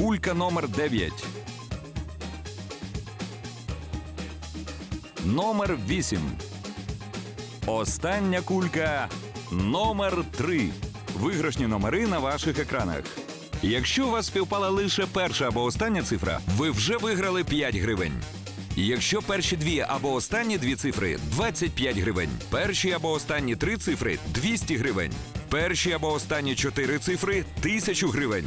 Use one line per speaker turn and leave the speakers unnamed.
Кулька номер 9. Номер 8. Остання кулька номер 3. Виграшні номери на ваших екранах. Якщо у вас співпала лише перша або остання цифра, ви вже виграли 5 гривень. Якщо перші дві або останні дві цифри 25 гривень. Перші або останні три цифри 200 гривень. Перші або останні чотири цифри 1000 гривень.